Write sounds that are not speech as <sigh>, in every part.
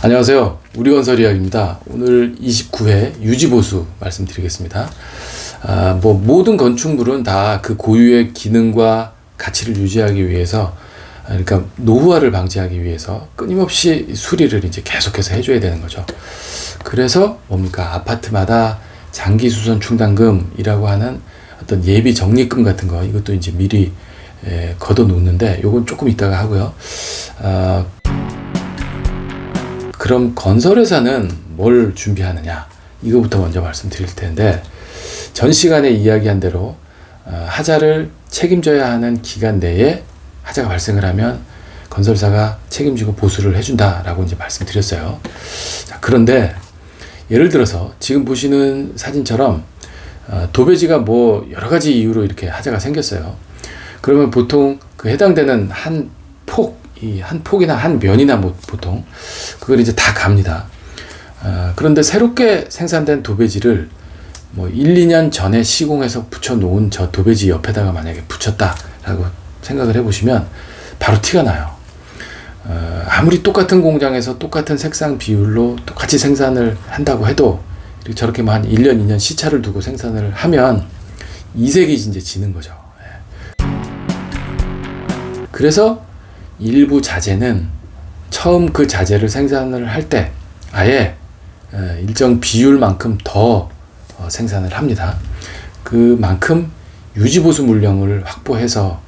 안녕하세요. 우리건설 이야기입니다. 오늘 29회 유지보수 말씀드리겠습니다. 아, 뭐 모든 건축물은 다 그 고유의 기능과 가치를 유지하기 위해서 아, 그러니까 노후화를 방지하기 위해서 끊임없이 수리를 이제 계속해서 해줘야 되는 거죠. 그래서 뭡니까 아파트마다 장기 수선 충당금이라고 하는 어떤 예비 적립금 같은 거 이것도 이제 미리 에, 걷어 놓는데 요건 조금 이따가 하고요. 아, 그럼 건설회사는 뭘 준비하느냐? 이거부터 먼저 말씀드릴 텐데 전 시간에 이야기한 대로 어, 하자를 책임져야 하는 기간 내에 하자가 발생을 하면 건설사가 책임지고 보수를 해준다라고 이제 말씀드렸어요. 자, 그런데 예를 들어서 지금 보시는 사진처럼 어, 도배지가 뭐 여러 가지 이유로 이렇게 하자가 생겼어요. 그러면 보통 그 해당되는 한 폭, 이 한 폭이나 한 면이나 뭐 보통 그걸 이제 다 갑니다. 어, 그런데 새롭게 생산된 도배지를 뭐 1, 2년 전에 시공해서 붙여 놓은 저 도배지 옆에다가 만약에 붙였다라고 생각을 해보시면 바로 티가 나요. 어, 아무리 똑같은 공장에서 똑같은 색상 비율로 똑같이 생산을 한다고 해도 저렇게 뭐 한 1년, 2년 시차를 두고 생산을 하면 이색이 이제 지는 거죠. 예. 그래서 일부 자재는 처음 그 자재를 생산을 할 때 아예 어, 일정 비율만큼 더 어, 생산을 합니다. 그만큼 유지보수 물량을 확보해서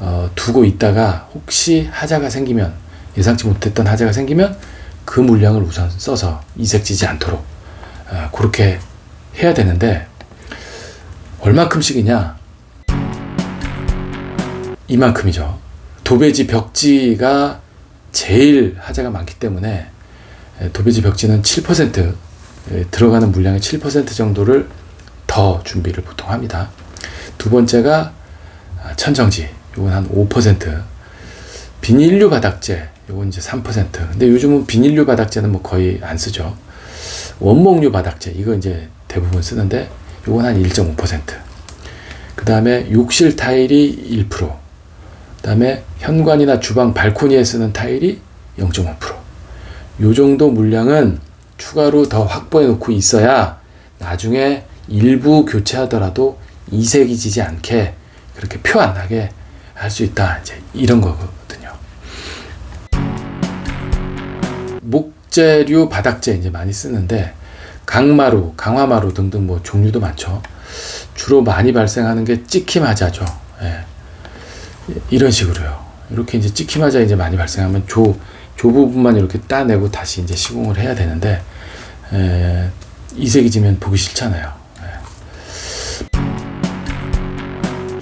어, 두고 있다가 혹시 하자가 생기면 예상치 못했던 하자가 생기면 그 물량을 우선 써서 이색지지 않도록 그렇게 해야 되는데 얼마큼씩이냐 이만큼이죠. 도배지 벽지가 제일 하자가 많기 때문에 도배지 벽지는 7% 들어가는 물량의 7% 정도를 더 준비를 보통 합니다. 두 번째가 아, 천정지, 요건 한 5%. 비닐류 바닥재, 요건 이제 3%. 근데 요즘은 비닐류 바닥재는 뭐 거의 안 쓰죠. 원목류 바닥재, 이거 이제 대부분 쓰는데 요건 한 1.5%. 그 다음에 욕실 타일이 1%. 그다음에 현관이나 주방 발코니에 쓰는 타일이 0.5%. 요 정도 물량은 추가로 더 확보해 놓고 있어야 나중에 일부 교체하더라도 이색이 지지 않게 그렇게 표 안 나게 할 수 있다. 이제 이런 거거든요. 목재류 바닥재 이제 많이 쓰는데 강마루, 강화마루 등등 뭐 종류도 많죠. 주로 많이 발생하는 게 찍힘하자죠. 예. 이런 식으로요. 이렇게 이제 찍히마자 이제 많이 발생하면 조, 조 부분만 이렇게 따내고 다시 이제 시공을 해야 되는데, 에, 이색이 지면 보기 싫잖아요. 에.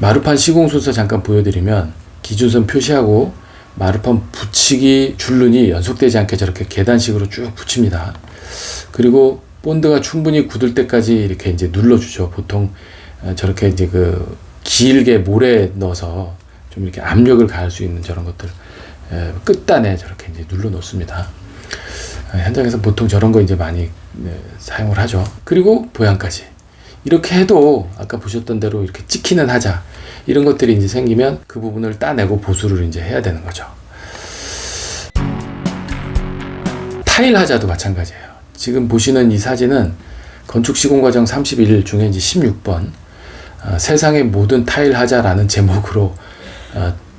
마루판 시공 순서 잠깐 보여드리면, 기준선 표시하고, 마루판 붙이기 줄눈이 연속되지 않게 저렇게 계단식으로 쭉 붙입니다. 그리고 본드가 충분히 굳을 때까지 이렇게 이제 눌러주죠. 보통 어, 저렇게 이제 그 길게 모래 넣어서 좀 이렇게 압력을 가할 수 있는 저런 것들 에, 끝단에 저렇게 이제 눌러 놓습니다. 현장에서 보통 저런 거 이제 많이 네, 사용을 하죠. 그리고 보양까지. 이렇게 해도 아까 보셨던 대로 이렇게 찍히는 하자 이런 것들이 이제 생기면 그 부분을 따내고 보수를 이제 해야 되는 거죠. 타일 하자도 마찬가지예요. 지금 보시는 이 사진은 건축 시공 과정 31일 중에 이제 16번 어, 세상의 모든 타일 하자라는 <laughs> 제목으로 어,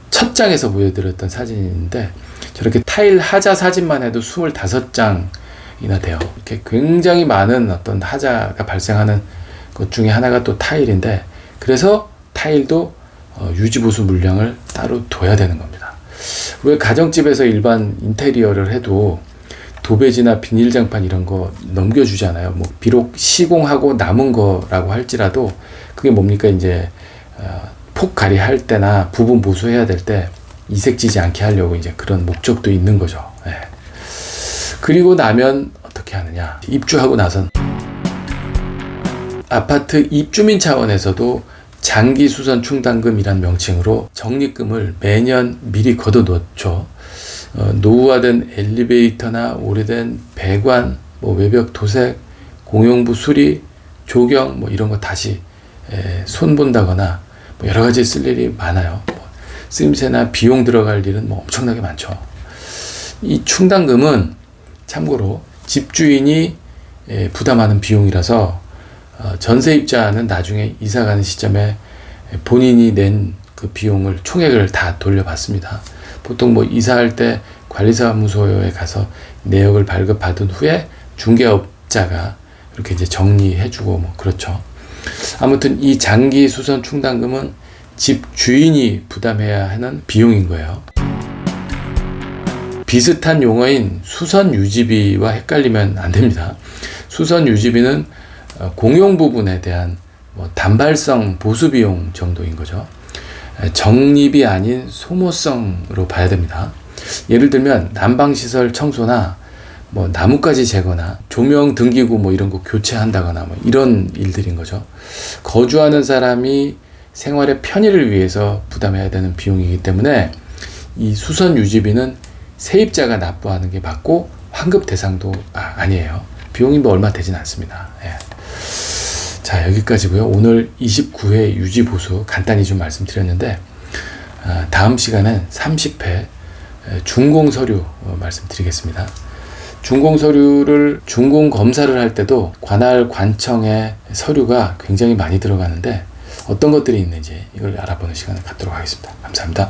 첫 장에서 보여드렸던 사진인데 저렇게 타일 하자 사진만 해도 25장이나 돼요. 이렇게 굉장히 많은 어떤 하자가 발생하는 것 중에 하나가 또 타일인데 그래서 타일도 어, 유지보수 물량을 따로 둬야 되는 겁니다. 왜 가정집에서 일반 인테리어를 해도 도배지나 비닐장판 이런 거 넘겨주잖아요. 뭐 비록 시공하고 남은 거라고 할지라도 그게 뭡니까 이제 어, 폭 가리 할 때나 부분 보수해야 될 때 이색 지지 않게 하려고 이제 그런 목적도 있는 거죠. 예. 그리고 나면 어떻게 하느냐. 입주하고 나선 아파트 입주민 차원에서도 장기 수선 충당금이란 명칭으로 적립금을 매년 미리 걷어 놓죠. 어, 노후화된 엘리베이터나 오래된 배관, 뭐 외벽 도색, 공용부 수리, 조경 뭐 이런 거 다시 에, 손 본다거나 뭐 여러 가지 쓸 일이 많아요. 뭐 쓰임새나 비용 들어갈 일은 뭐 엄청나게 많죠. 이 충당금은 참고로 집주인이 예, 부담하는 비용이라서 어, 전세입자는 나중에 이사 가는 시점에 본인이 낸 그 비용을 총액을 다 돌려받습니다. 보통 뭐 이사할 때 관리사무소에 가서 내역을 발급받은 후에 중개업자가 이렇게 이제 정리해주고 뭐 그렇죠. 아무튼 이 장기 수선 충당금은 집 주인이 부담해야 하는 비용인 거예요. 비슷한 용어인 수선 유지비와 헷갈리면 안 됩니다. 수선 유지비는 어, 공용 부분에 대한 뭐 단발성 보수 비용 정도인 거죠. 에, 적립이 아닌 소모성으로 봐야 됩니다. 예를 들면 난방시설 청소나 뭐 나뭇가지 재거나 조명 등기구 뭐 이런 거 교체한다거나 뭐 이런 일들인 거죠. 거주하는 사람이 생활의 편의를 위해서 부담해야 되는 비용이기 때문에 이 수선 유지비는 세입자가 납부하는 게 맞고 환급 대상도 아, 아니에요. 비용이 뭐 얼마 되진 않습니다. 예. 자 여기까지고요. 오늘 29회 유지 보수 간단히 좀 말씀드렸는데 아, 다음 시간엔 30회 준공 서류 어, 말씀드리겠습니다. 준공 서류를 준공 검사를 할 때도 관할 관청의 서류가 굉장히 많이 들어가는데 어떤 것들이 있는지 이걸 알아보는 시간을 갖도록 하겠습니다. 감사합니다.